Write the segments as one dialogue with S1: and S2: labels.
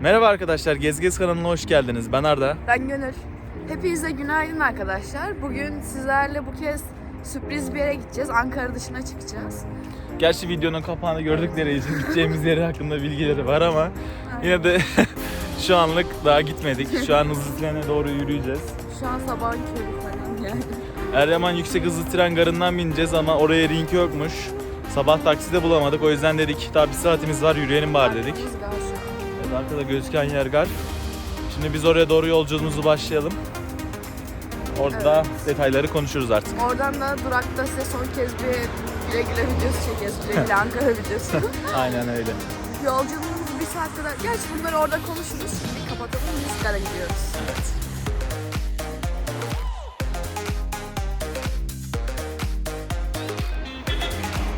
S1: Merhaba arkadaşlar, Gez Gez kanalına hoş geldiniz. Ben Arda.
S2: Ben Gönül. Hepinize günaydın arkadaşlar. Bugün sizlerle bu kez sürpriz bir yere gideceğiz. Ankara dışına çıkacağız.
S1: Gerçi videonun kapağını gördükleri için gideceğimiz yeri hakkında bilgileri var ama yine de şu anlık daha gitmedik. Şu an hızlı trene doğru yürüyeceğiz.
S2: Şu an sabahın körü falan yani.
S1: Eryaman yüksek hızlı tren garından bineceğiz ama oraya link yokmuş. Sabah takside bulamadık o yüzden dedik daha bir saatimiz var yürüyelim bari dedik.
S2: Gaz an.
S1: Evet, arkada gözüken yer gar. Şimdi biz oraya doğru yolculuğumuzu başlayalım. Orada detayları konuşuruz artık.
S2: Oradan da durakta size son kez bir güle güle videosu çekeceğiz. Güle güle Ankara videosu.
S1: Aynen öyle.
S2: Yolculuğumuz bir saat kadar. Gerçi bunları orada konuşuruz. Şimdi kapatalım. Biz gidiyoruz.
S1: Evet.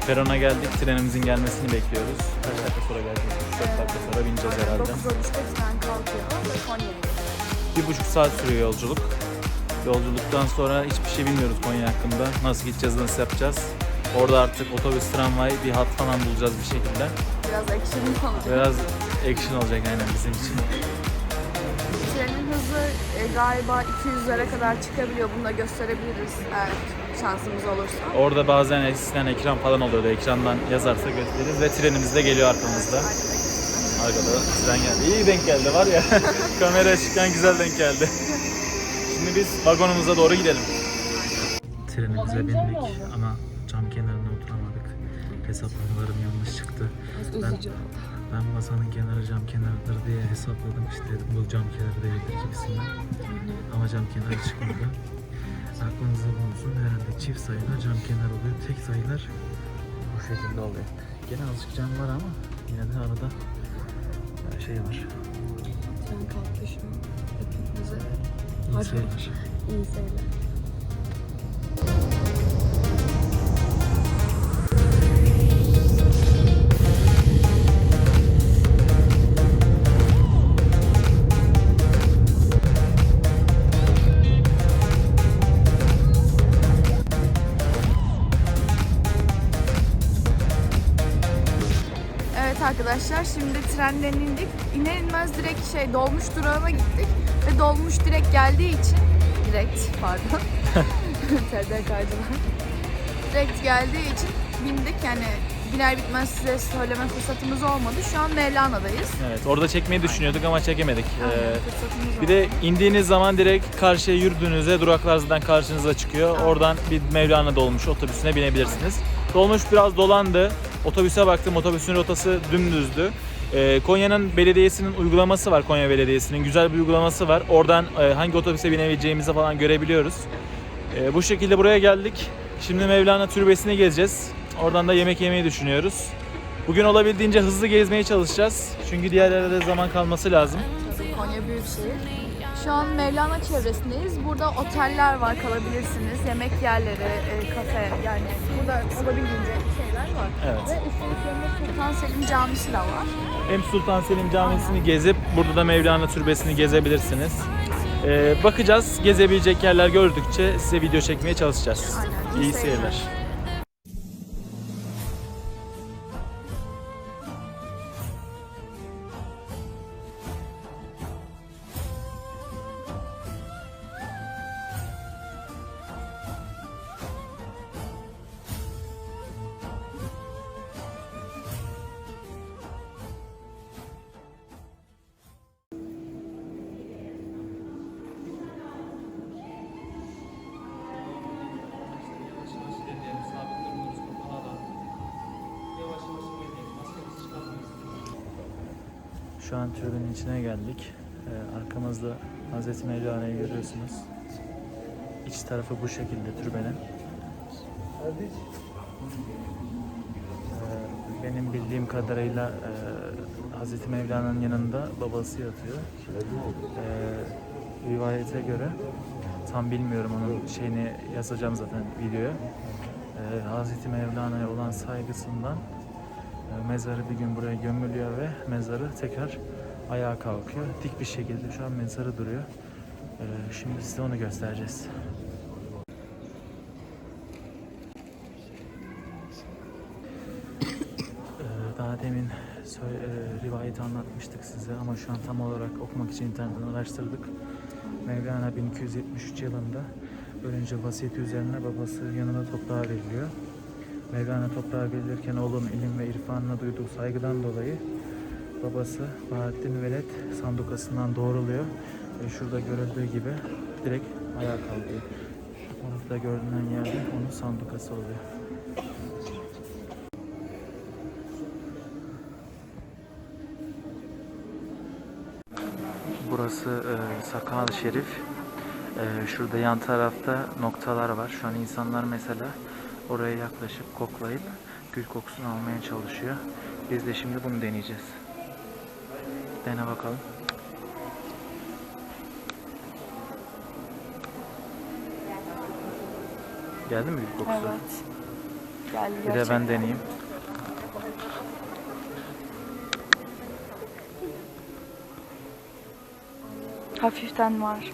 S1: Perona geldik. Trenimizin gelmesini bekliyoruz. Kaç dakika sonra gelecek? 4 dakika sonra bineceğiz herhalde.
S2: 9.13'te tren kalkıyor. Konya'ya.
S1: Bir buçuk saat sürüyor yolculuk. Yolculuktan sonra hiçbir şey bilmiyoruz Konya hakkında. Nasıl gideceğiz, nasıl yapacağız. Orada artık otobüs, tramvay, bir hat falan bulacağız bir şekilde.
S2: Biraz action olacak.
S1: Biraz action olacak aynen bizim için.
S2: Trenin hızı e, galiba 200'lere kadar çıkabiliyor. Bunu da gösterebiliriz eğer şansımız olursa.
S1: Orada bazen eskiden ekran falan oluyordu. Ekrandan yazarsa gösteririz ve trenimiz de geliyor arkamızda. Arkada tren geldi. İyi denk geldi var ya. Kamera çıkan güzel denk geldi. Şimdi biz vagonumuza doğru gidelim. Trenimize bindik ama cam kenarına oturamadık. Hesaplamalarım yanlış çıktı. Ben, ben masanın kenarı cam kenarıdır diye hesapladım işte bu cam kenarı değildir gibisinden. Ama cam kenarı çıkmadı. Aklınızda bulunsun herhalde çift sayılar cam kenar oluyor. Tek sayılar bu şekilde oluyor. Gene azıcık cam var ama yine de arada e, şey var.
S2: Tren an. Hepinize
S1: İyi sayılar.
S2: iyi seyirler. Arkadaşlar şimdi trenden indik. İner inmez direkt şey dolmuş durağına gittik. Ve dolmuş direkt geldiği için direkt pardon TDK'cılar direkt geldiği için bindik yani biner bitmez size söyleme fırsatımız olmadı. Şu an Mevlana'dayız.
S1: Evet orada çekmeyi düşünüyorduk ama çekemedik.
S2: Aynen,
S1: Ee, Bir de
S2: olmadı.
S1: indiğiniz zaman direkt karşıya yürüdüğünüzde duraklar zaten karşınıza çıkıyor.
S2: Aynen.
S1: Oradan bir Mevlana dolmuş otobüsüne binebilirsiniz. Dolmuş biraz dolandı. Otobüse baktım otobüsün rotası dümdüzdü. Ee, Konya'nın belediyesinin uygulaması var Konya Belediyesi'nin güzel bir uygulaması var. Oradan e, hangi otobüse binebileceğimizi falan görebiliyoruz. Ee, bu şekilde buraya geldik. Şimdi Mevlana Türbesi'ne gezeceğiz. Oradan da yemek yemeyi düşünüyoruz. Bugün olabildiğince hızlı gezmeye çalışacağız. Çünkü diğer yerlerde zaman kalması lazım.
S2: Konya büyük şehir. Şu an Mevlana çevresindeyiz. Burada oteller var kalabilirsiniz. Yemek yerleri, e, kafe yani burada olabildiğince şeyler var.
S1: Evet.
S2: Ve üstelik yanında Sultan Selim Camisi de var.
S1: Hem Sultan Selim Camisi'ni gezip burada da Mevlana Türbesi'ni gezebilirsiniz. Ee, bakacağız. Gezebilecek yerler gördükçe size video çekmeye çalışacağız.
S2: Aynen, iyi
S1: İyi
S2: seyirler.
S1: seyirler. Şu an türbenin içine geldik. Ee, arkamızda Hazreti Mevlana'yı görüyorsunuz. İç tarafı bu şekilde türbenin. Ee, benim bildiğim kadarıyla e, Hazreti Mevlana'nın yanında babası yatıyor. Ee, rivayete göre tam bilmiyorum onun şeyini yazacağım zaten videoya. Ee, Hazreti Mevlana'ya olan saygısından mezarı bir gün buraya gömülüyor ve mezarı tekrar ayağa kalkıyor. Dik bir şekilde şu an mezarı duruyor. Ee, şimdi size onu göstereceğiz. Ee, daha demin e, rivayeti anlatmıştık size ama şu an tam olarak okumak için internetten araştırdık. Mevlana 1273 yılında ölünce vasiyeti üzerine babası yanına toprağa veriliyor. Mevlana toprağa verilirken oğlun ilim ve irfanına duyduğu saygıdan dolayı babası Bahattin Veled sandukasından doğruluyor ve şurada görüldüğü gibi direkt ayağa kalkıyor. Orada görünen yerde onun sandukası oluyor. Burası e, Sakal Şerif. E, şurada yan tarafta noktalar var. Şu an insanlar mesela oraya yaklaşıp koklayıp gül kokusunu almaya çalışıyor. Biz de şimdi bunu deneyeceğiz. Dene bakalım. Geldi mi gül kokusu?
S2: Evet. Geldi
S1: Bir de ben deneyeyim.
S2: Hafiften var.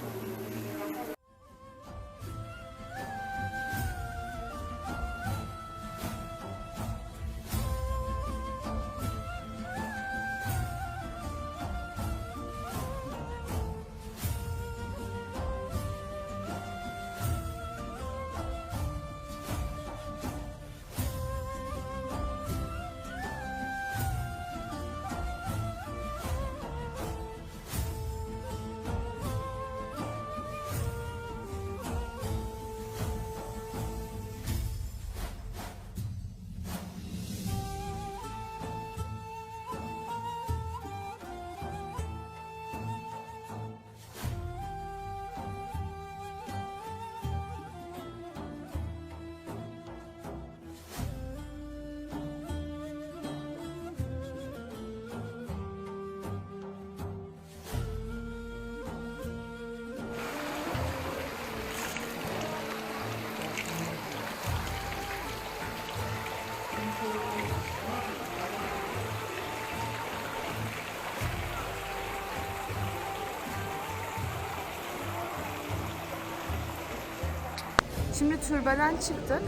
S2: Şimdi türbeden çıktık.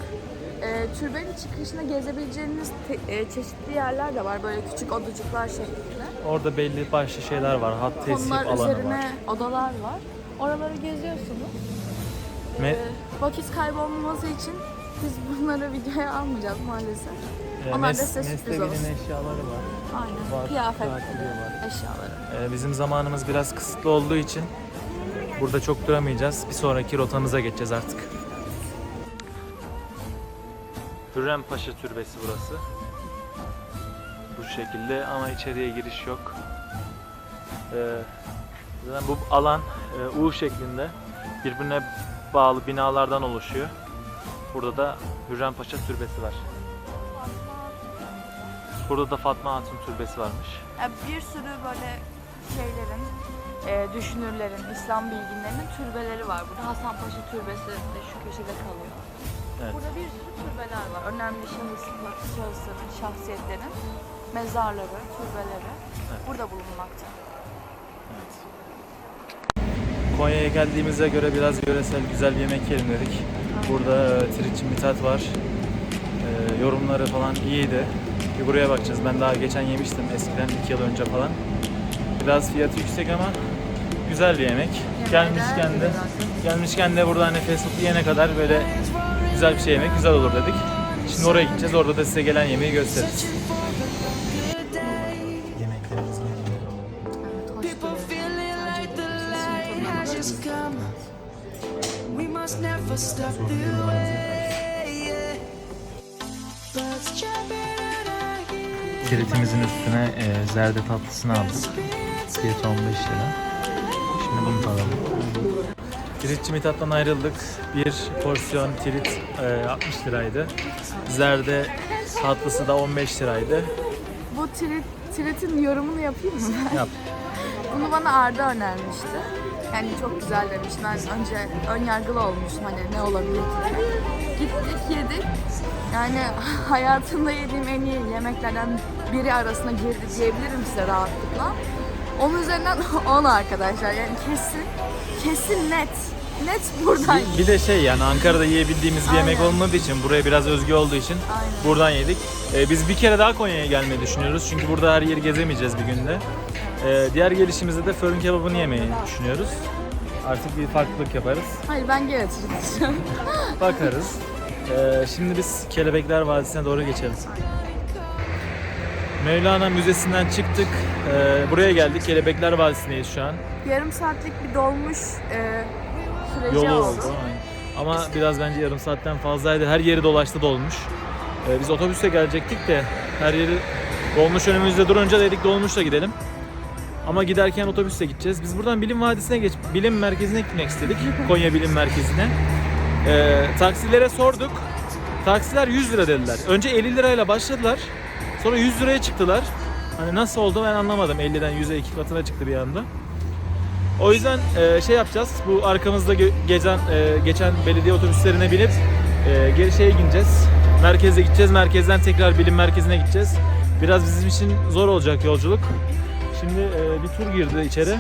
S2: Ee, türbenin çıkışında gezebileceğiniz te- e, çeşitli yerler de var. Böyle küçük odacıklar şeklinde.
S1: Orada belli başlı şeyler var. Hat tesip
S2: Konular
S1: alanı
S2: üzerine
S1: var.
S2: odalar var. Oraları geziyorsunuz.
S1: Me-
S2: Ee, vakit kaybolmaması için biz bunları videoya almayacağız maalesef.
S1: e,
S2: onlar da
S1: mes-
S2: size sürpriz
S1: mesleğinin
S2: olsun.
S1: eşyaları var.
S2: Aynen.
S1: Var,
S2: Kıyafetleri,
S1: var.
S2: eşyaları.
S1: Ee, bizim zamanımız biraz kısıtlı olduğu için burada çok duramayacağız. Bir sonraki rotamıza geçeceğiz artık. Hürrem Paşa Türbesi burası. Bu şekilde ama içeriye giriş yok. Ee, bu alan e, U şeklinde birbirine bağlı binalardan oluşuyor. Burada da Hürrem Paşa Türbesi var. Burada da Fatma Hatun Türbesi varmış.
S2: Yani bir sürü böyle şeylerin, e, düşünürlerin, İslam bilginlerinin türbeleri var. Burada Hasanpaşa Türbesi de şu köşede kalıyor.
S1: Evet.
S2: Burada bir sürü türbeler var. Önemli şahıslar, şahısların, şahsiyetlerin mezarları, türbeleri burada bulunmakta.
S1: Konya'ya geldiğimize göre biraz yöresel güzel bir yemek yiyelim dedik. Burada e, Tiriç Mitat var. E, yorumları falan iyiydi. Bir buraya bakacağız. Ben daha geçen yemiştim eskiden 2 yıl önce falan. Biraz fiyatı yüksek ama güzel bir yemek. Gelmişken de gelmişken de burada hani fast food yiyene kadar böyle güzel bir şey yemek güzel olur dedik. Şimdi oraya gideceğiz. Orada da size gelen yemeği gösteririz. Kiritimizin üstüne e, zerde tatlısını aldık. Fiyatı 15 lira. Şimdi bunu tadalım. Tiritçi Mithat'tan ayrıldık. Bir porsiyon tirit e, 60 liraydı. Zerde tatlısı da 15 liraydı.
S2: Bu trit, tritin yorumunu yapayım mı ben?
S1: Yap.
S2: Bunu bana Arda önermişti. Yani çok güzel demiş. Ben önce ön yargılı olmuştum hani ne olabilir ki diye. Gittik yedik. Yani hayatımda yediğim en iyi yemeklerden biri arasına girdi diyebilirim size rahatlıkla. Onun üzerinden 10 arkadaşlar. Yani kesin, kesin net. Net buradan
S1: Bir, bir de şey yani Ankara'da yiyebildiğimiz bir yemek
S2: Aynen.
S1: olmadığı için buraya biraz özgü olduğu için
S2: Aynen.
S1: buradan yedik. Ee, biz bir kere daha Konya'ya gelmeyi düşünüyoruz. Çünkü burada her yeri gezemeyeceğiz bir günde. Ee, diğer gelişimizde de fırın kebabını yemeyi düşünüyoruz. Artık bir farklılık yaparız.
S2: Hayır ben getireceğim.
S1: Bakarız. Ee, şimdi biz Kelebekler Vadisi'ne doğru geçelim. Mevlana Müzesi'nden çıktık. Ee, buraya geldik. Kelebekler Vadisi'ndeyiz şu an.
S2: Yarım saatlik bir dolmuş e, süreci
S1: Yolu
S2: oldu.
S1: Ama biraz bence yarım saatten fazlaydı. Her yeri dolaştı dolmuş. Ee, biz otobüse gelecektik de her yeri dolmuş önümüzde durunca dedik dolmuşla gidelim. Ama giderken otobüsle gideceğiz. Biz buradan Bilim Vadisi'ne geç, Bilim Merkezi'ne gitmek istedik. Konya Bilim Merkezi'ne. Ee, taksilere sorduk. Taksiler 100 lira dediler. Önce 50 lirayla başladılar. Sonra 100 liraya çıktılar. Hani nasıl oldu ben anlamadım. 50'den 100'e iki katına çıktı bir anda. O yüzden e, şey yapacağız. Bu arkamızda gö- gezen e, geçen belediye otobüslerine binip e, geri şeye gideceğiz. Merkeze gideceğiz. Merkezden tekrar bilim merkezine gideceğiz. Biraz bizim için zor olacak yolculuk. Şimdi e, bir tur girdi içeri.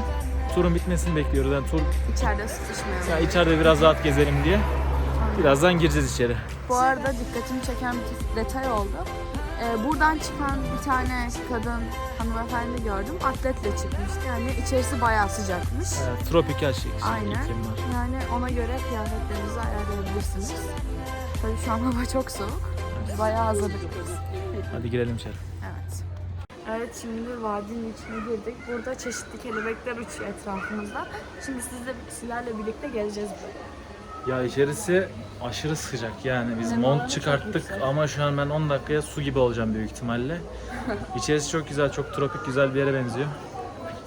S1: Turun bitmesini bekliyoruz. Yani tur
S2: İçeride sıkışmayalım.
S1: ya içeride biraz rahat gezelim diye. Birazdan gireceğiz içeri.
S2: Bu arada dikkatimi çeken bir detay oldu. Ee, buradan çıkan bir tane kadın hanımefendi gördüm. Atletle çıkmıştı. Yani içerisi bayağı sıcakmış.
S1: Evet, tropikal şey,
S2: Aynen.
S1: iklim var.
S2: Yani ona göre kıyafetlerinizi ayarlayabilirsiniz. Tabii şu an hava çok soğuk. Bayağı hazırlıklıyız.
S1: Hadi girelim içeri.
S2: Evet. Evet şimdi vadinin içine girdik. Burada çeşitli kelebekler uçuyor etrafımızda. Şimdi sizle, sizlerle birlikte geleceğiz buraya.
S1: Ya içerisi aşırı sıcak yani biz
S2: Neden
S1: mont
S2: çok
S1: çıkarttık
S2: yüksek.
S1: ama şu an ben 10 dakikaya su gibi olacağım büyük ihtimalle. İçerisi çok güzel, çok tropik güzel bir yere benziyor.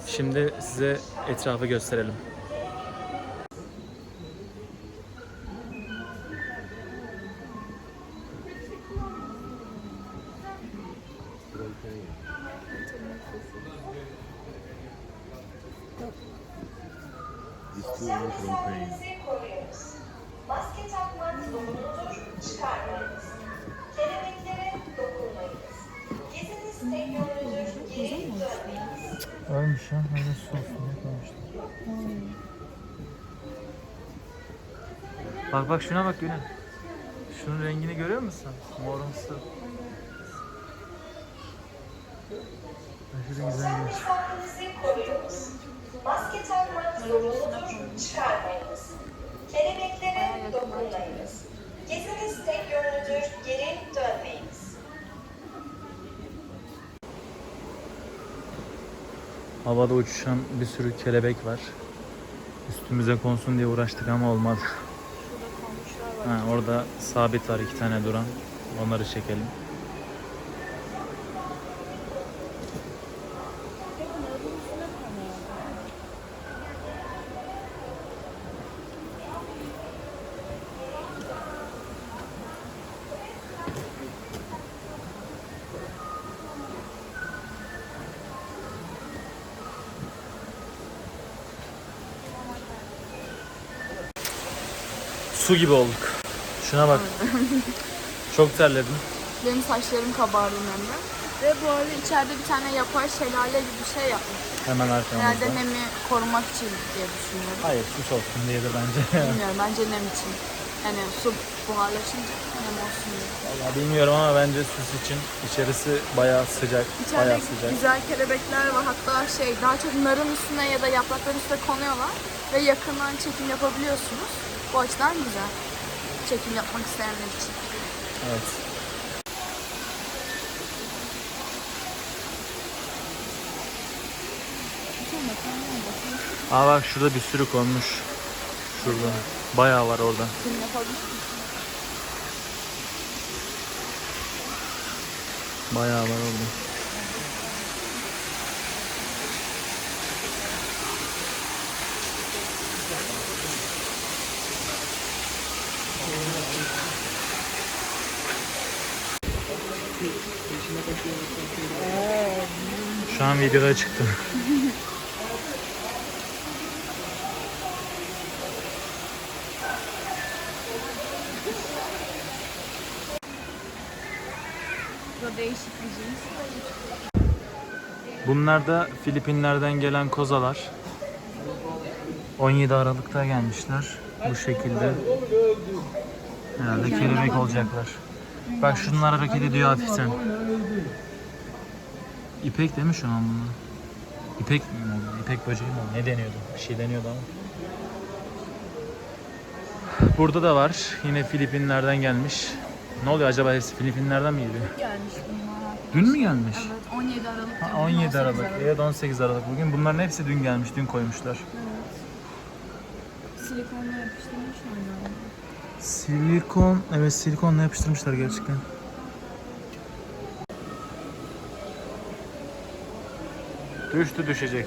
S1: Şimdi size etrafı gösterelim. Ölmüş ya, öyle su olsun Bak bak şuna bak Gülen. Şunun rengini görüyor musun? Morumsu. Aşırı güzel bir
S3: koruyunuz. Maske takmak zorunludur, çıkarmayınız. Kelebeklere dokunmayınız. Geziniz tek yönlüdür,
S1: Havada uçuşan bir sürü kelebek var. Üstümüze konsun diye uğraştık ama olmadı. Ha, orada sabit var iki tane duran. Onları çekelim. Su gibi olduk. Şuna bak. Çok terledim.
S2: Benim saçlarım kabardı hem de. Ve bu arada içeride bir tane yapay şelale gibi bir şey yapmış.
S1: Hemen
S2: Herhalde
S1: arkamızda.
S2: nemi korumak için diye düşünüyorum.
S1: Hayır süs olsun diyedir bence.
S2: Bilmiyorum bence nem için. Yani su buharlaşınca nem olsun diye.
S1: Vallahi bilmiyorum ama bence süs için içerisi bayağı sıcak.
S2: İçeride
S1: Bayağı sıcak.
S2: güzel kelebekler var. Hatta şey daha çok narın üstüne ya da yaprakların üstüne konuyorlar. Ve yakından çekim yapabiliyorsunuz. Bu açıdan güzel. Çekim yapmak isteyenler için.
S1: Evet. Aa bak şurada bir sürü konmuş. Şurada. Bayağı var orada.
S2: Yapabilir
S1: Bayağı var orada. Şu an videoda çıktı. Bunlar da Filipinler'den gelen kozalar. 17 Aralık'ta gelmişler. Bu şekilde. Herhalde kelebek olacaklar. Bak şunlar hareket ediyor hafiften. İpek değil mi şu an bunlar? İpek mi? o? İpek böceği mi? o? Ne deniyordu? Bir şey deniyordu ama. Burada da var. Yine Filipinlerden gelmiş. Ne oluyor acaba hepsi Filipinlerden mi geliyor?
S2: Gelmiş bunlar.
S1: Dün mü gelmiş?
S2: Evet 17 Aralık.
S1: Ha,
S2: diyorum,
S1: 17
S2: 18
S1: Aralık. Evet 18 Aralık. Bugün bunların hepsi dün gelmiş. Dün koymuşlar.
S2: Silikonla yapıştırmış onlar.
S1: Silikon, evet silikonla yapıştırmışlar gerçekten. Düştü düşecek.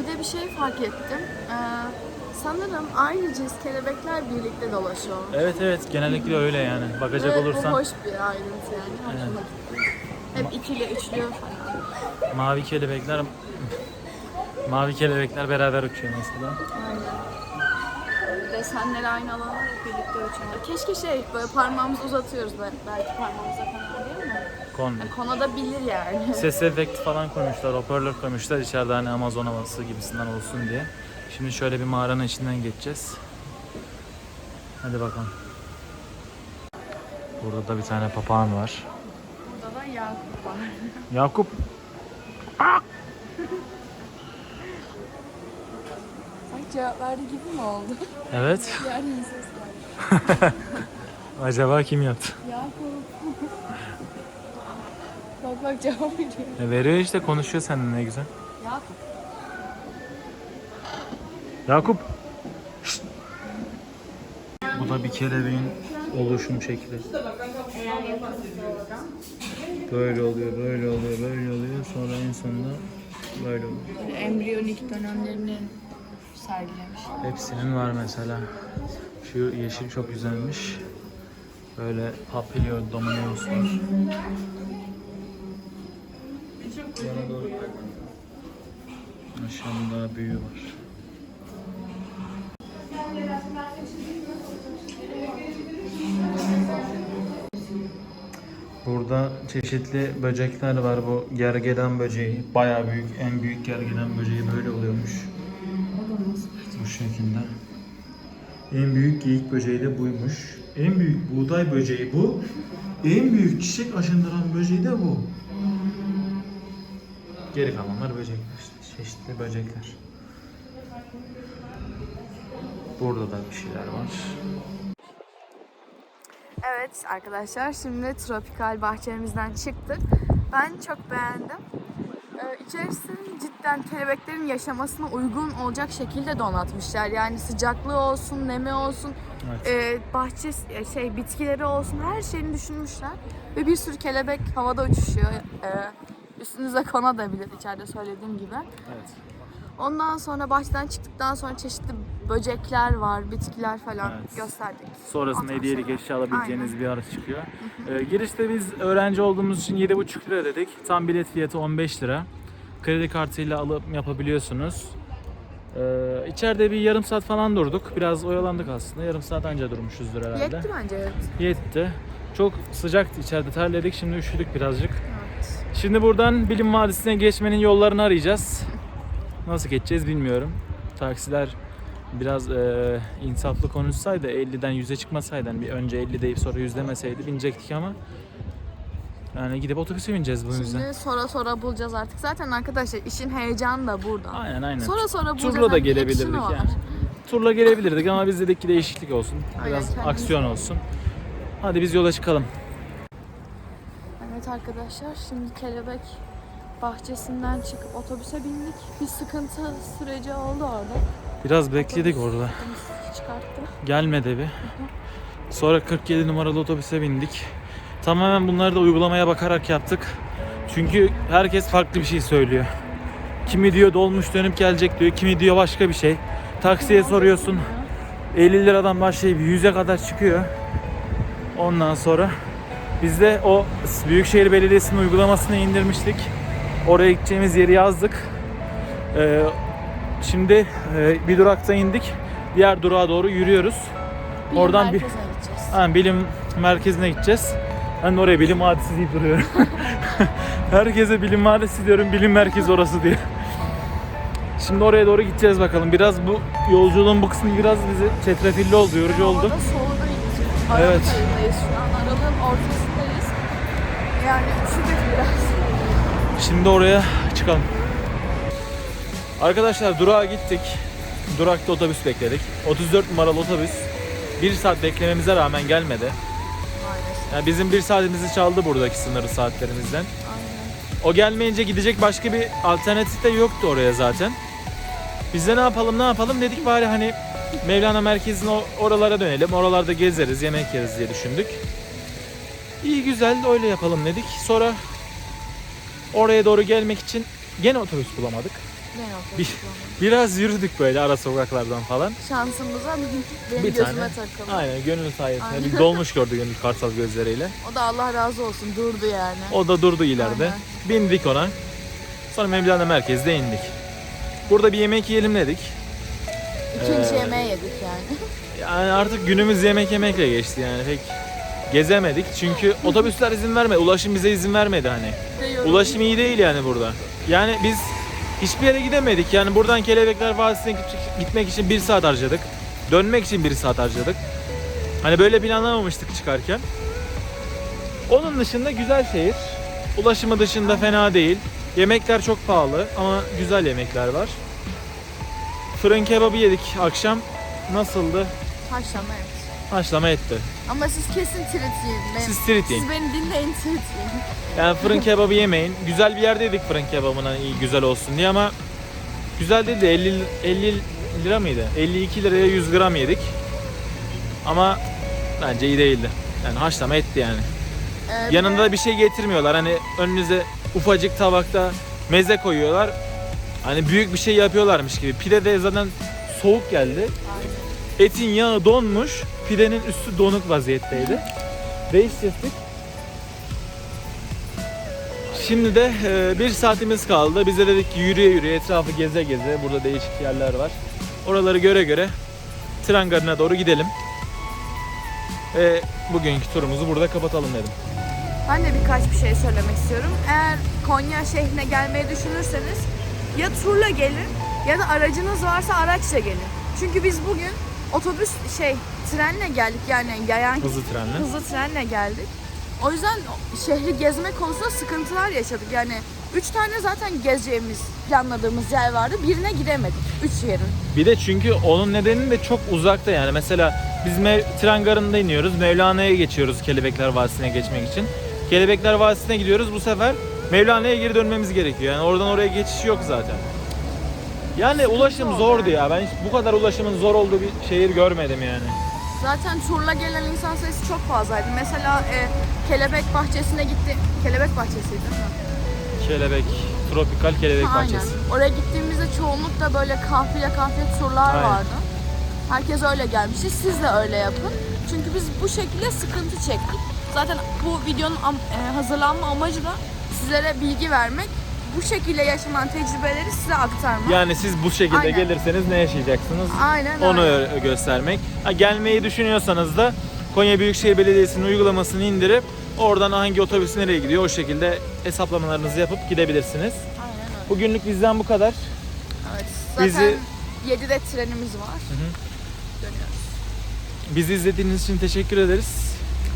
S2: Bir de bir şey fark ettim. Ee, sanırım aynı cins kelebekler birlikte dolaşıyor.
S1: Evet evet genellikle öyle yani. Bakacak
S2: Ve
S1: olursan
S2: Bu hoş bir ayrıntı yani. Gitti. Hep ikili, üçlü falan.
S1: mavi kelebekler mavi kelebekler beraber uçuyor mesela.
S2: Aynen. Desenleri aynı alana birlikte uçuyorlar. Keşke şey böyle parmağımızı uzatıyoruz be- belki parmağımıza kadar değil mi?
S1: Kon.
S2: Yani yani.
S1: Ses efekti falan koymuşlar, hoparlör koymuşlar içeride hani Amazon havası gibisinden olsun diye. Şimdi şöyle bir mağaranın içinden geçeceğiz. Hadi bakalım. Burada da bir tane papağan var.
S2: Burada da Yakup var.
S1: Yakup.
S2: Cevap verdi gibi mi oldu?
S1: Evet.
S2: Yerden ses geldi.
S1: Acaba kim yaptı?
S2: Yakup. bak bak cevap veriyor.
S1: E, veriyor işte konuşuyor seninle ne güzel.
S2: Yakup.
S1: Yakup. Şşt. Bu da bir kelebeğin oluşum şekli. Böyle oluyor, böyle oluyor, böyle oluyor. Sonra en sonunda böyle oluyor.
S2: Embriyonik dönemlerini sergilemiş.
S1: Hepsinin var mesela. Şu yeşil çok güzelmiş. Böyle Papilio domineus var. Aşağıda büyüğü var. Burada çeşitli böcekler var. Bu gergedan böceği. Bayağı büyük. En büyük gergedan böceği böyle oluyormuş. Şekilde. En büyük geyik böceği de buymuş. En büyük buğday böceği bu. En büyük çiçek aşındıran böceği de bu. Geri kalanlar işte. Çeşitli böcekler. Burada da bir şeyler var.
S2: Evet arkadaşlar şimdi tropikal bahçemizden çıktık. Ben çok beğendim. İçerisini cidden kelebeklerin yaşamasına uygun olacak şekilde donatmışlar. Yani sıcaklığı olsun, nemi olsun,
S1: Evet.
S2: e, bahçe e, şey bitkileri olsun her şeyini düşünmüşler. Ve bir sürü kelebek havada uçuşuyor. Ee, üstünüze konabilir içeride söylediğim gibi.
S1: Evet.
S2: Ondan sonra bahçeden çıktıktan sonra çeşitli böcekler var, bitkiler falan
S1: Evet.
S2: gösterdik.
S1: Sonrasında hediyelik eşya alabileceğiniz
S2: Aynen.
S1: bir araç çıkıyor. Ee, girişte biz öğrenci olduğumuz için 7,5 lira dedik. Tam bilet fiyatı 15 lira. Kredi kartıyla alıp yapabiliyorsunuz. Ee, içeride bir yarım saat falan durduk. Biraz oyalandık aslında. Yarım saat anca durmuşuzdur herhalde.
S2: Yetti bence evet.
S1: Yetti. Çok sıcaktı içeride terledik. Şimdi üşüdük birazcık.
S2: evet.
S1: Şimdi buradan Bilim Vadisi'ne geçmenin yollarını arayacağız. Nasıl geçeceğiz bilmiyorum. Taksiler biraz e, insaflı konuşsaydı 50'den 100'e çıkmasaydı hani bir önce 50 deyip sonra 100 demeseydi binecektik ama yani gidip otobüse bineceğiz bu yüzden.
S2: Şimdi sonra sonra bulacağız artık. Zaten arkadaşlar işin heyecanı da burada.
S1: Aynen aynen.
S2: Sonra sonra bulacağız.
S1: Turla da gelebilirdik yani. Turla gelebilirdik ama biz dedik ki değişiklik olsun.
S2: Aynen,
S1: Biraz
S2: kendimiz-
S1: aksiyon olsun. Hadi biz yola çıkalım.
S2: Evet arkadaşlar şimdi kelebek bahçesinden çıkıp otobüse bindik. Bir sıkıntı süreci oldu orada.
S1: Biraz bekledik orada.
S2: Otobüs çıkarttı.
S1: Gelmedi bir. Sonra 47 numaralı otobüse bindik. Tamamen bunları da uygulamaya bakarak yaptık. Çünkü herkes farklı bir şey söylüyor. Kimi diyor dolmuş dönüp gelecek diyor. Kimi diyor başka bir şey. Taksiye soruyorsun. 50 liradan başlayıp 100'e kadar çıkıyor. Ondan sonra biz de o Büyükşehir Belediyesi'nin uygulamasını indirmiştik. Oraya gideceğimiz yeri yazdık. Ee, şimdi e, bir durakta indik. Diğer durağa doğru yürüyoruz.
S2: Bilim
S1: Oradan bir ha, bilim merkezine gideceğiz. Ben de oraya bilim vadisi deyip duruyorum. Herkese bilim vadisi diyorum, bilim merkezi orası diye. Şimdi oraya doğru gideceğiz bakalım. Biraz bu yolculuğun bu kısmı biraz bizi çetrefilli oldu, yorucu oldu.
S2: Soğudu iyice. Aralık
S1: Evet.
S2: şu an. Aralığın ortasındayız. Yani üşüdük biraz.
S1: Şimdi oraya çıkalım. Arkadaşlar durağa gittik. Durakta otobüs bekledik. 34 numaralı otobüs. 1 saat beklememize rağmen gelmedi. Yani bizim bir saatimizi çaldı buradaki sınırlı saatlerimizden. O gelmeyince gidecek başka bir alternatif de yoktu oraya zaten. Biz de ne yapalım ne yapalım dedik bari hani Mevlana merkezine oralara dönelim. Oralarda gezeriz, yemek yeriz diye düşündük. İyi güzel öyle yapalım dedik. Sonra oraya doğru gelmek için gene otobüs bulamadık.
S2: Ne?
S1: Bir, biraz yürüdük böyle ara sokaklardan falan.
S2: Şansımıza benim
S1: Bir
S2: gözüme
S1: tane.
S2: takıldı.
S1: Aynen gönül sayesinde
S2: Aynen.
S1: bir dolmuş gördü gönül kartal gözleriyle.
S2: O da Allah razı olsun durdu yani.
S1: O da durdu ileride.
S2: Aynen.
S1: Bindik ona. Sonra Mevlana merkezde indik. Burada bir yemek yiyelim dedik.
S2: İkinci
S1: Ee,
S2: yemeği yedik yani.
S1: Yani artık günümüz yemek yemekle geçti yani pek gezemedik. Çünkü otobüsler izin vermedi. Ulaşım bize izin vermedi hani. Ulaşım iyi değil yani burada. Yani biz hiçbir yere gidemedik. Yani buradan Kelebekler Vadisi'ne git- gitmek için bir saat harcadık. Dönmek için bir saat harcadık. Hani böyle planlamamıştık çıkarken. Onun dışında güzel şehir. Ulaşımı dışında fena değil. Yemekler çok pahalı ama güzel yemekler var. Fırın kebabı yedik akşam. Nasıldı?
S2: Haşlama evet.
S1: Haşlama etti.
S2: Ama siz kesin trit yiyin. Ben-
S1: Siz trit yiyin.
S2: Siz beni dinleyin trit yiyin.
S1: Yani fırın kebabı yemeyin. Güzel bir yerdeydik fırın kebabına iyi güzel olsun diye ama güzel değil de 50 50 lira mıydı? 52 liraya 100 gram yedik. Ama bence iyi değildi. Yani haşlama etti yani.
S2: Ee,
S1: Yanında da bir şey getirmiyorlar. Hani önünüze ufacık tabakta meze koyuyorlar. Hani büyük bir şey yapıyorlarmış gibi. Pide de zaten soğuk geldi. Etin yağı donmuş. Pidenin üstü donuk vaziyetteydi. Kestik. Şimdi de e, bir saatimiz kaldı. Biz de dedik ki yürüye yürüye etrafı geze geze. Burada değişik yerler var. Oraları göre göre tren garına doğru gidelim. Ve bugünkü turumuzu burada kapatalım dedim.
S2: Ben de birkaç bir şey söylemek istiyorum. Eğer Konya şehrine gelmeyi düşünürseniz ya turla gelin ya da aracınız varsa araçla gelin. Çünkü biz bugün otobüs şey trenle geldik yani yayan
S1: Hızlı trenle.
S2: hızlı trenle geldik. O yüzden şehri gezme konusunda sıkıntılar yaşadık. Yani üç tane zaten gezeceğimiz, planladığımız yer vardı. Birine gidemedik. Üç yerin.
S1: Bir de çünkü onun nedeni de çok uzakta yani. Mesela biz Mev- tren garında iniyoruz. Mevlana'ya geçiyoruz Kelebekler Vadisi'ne geçmek için. Kelebekler Vadisi'ne gidiyoruz. Bu sefer Mevlana'ya geri dönmemiz gerekiyor. Yani oradan oraya geçiş yok zaten. Yani ulaşım zordu ya. Ben hiç bu kadar ulaşımın zor olduğu bir şehir görmedim yani.
S2: Zaten turla gelen insan sayısı çok fazlaydı. Mesela e, Kelebek Bahçesi'ne gitti. Kelebek Bahçesi'ydi değil mi?
S1: Kelebek, tropikal kelebek
S2: Ha, Aynen.
S1: bahçesi.
S2: Oraya gittiğimizde çoğunlukla böyle kahveye kahve turlar
S1: Aynen.
S2: vardı. Herkes öyle gelmişti. Siz de öyle yapın. Çünkü biz bu şekilde sıkıntı çektik. Zaten bu videonun am- e, hazırlanma amacı da sizlere bilgi vermek. Bu şekilde yaşanan tecrübeleri size aktarmak.
S1: Yani siz bu şekilde
S2: Aynen.
S1: gelirseniz ne yaşayacaksınız?
S2: Aynen
S1: Onu
S2: öyle.
S1: göstermek. Ha, gelmeyi düşünüyorsanız da Konya Büyükşehir Belediyesi'nin uygulamasını indirip oradan hangi otobüs nereye gidiyor o şekilde hesaplamalarınızı yapıp gidebilirsiniz.
S2: Aynen öyle.
S1: Bugünlük bizden bu kadar.
S2: Evet. Zaten
S1: Bizi-
S2: 7'de trenimiz var. Dönüyoruz.
S1: Bizi izlediğiniz için teşekkür ederiz.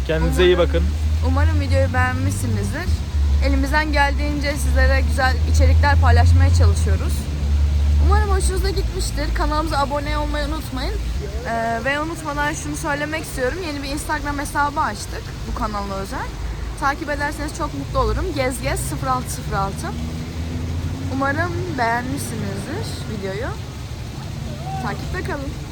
S1: Kendinize iyi bakın.
S2: Umarım videoyu beğenmişsinizdir. Elimizden geldiğince sizlere güzel içerikler paylaşmaya çalışıyoruz. Umarım hoşunuza gitmiştir. Kanalımıza abone olmayı unutmayın. Ee, ve unutmadan şunu söylemek istiyorum. Yeni bir Instagram hesabı açtık bu kanala özel. Takip ederseniz çok mutlu olurum. Gezgez 0606. Umarım beğenmişsinizdir videoyu. Takipte kalın.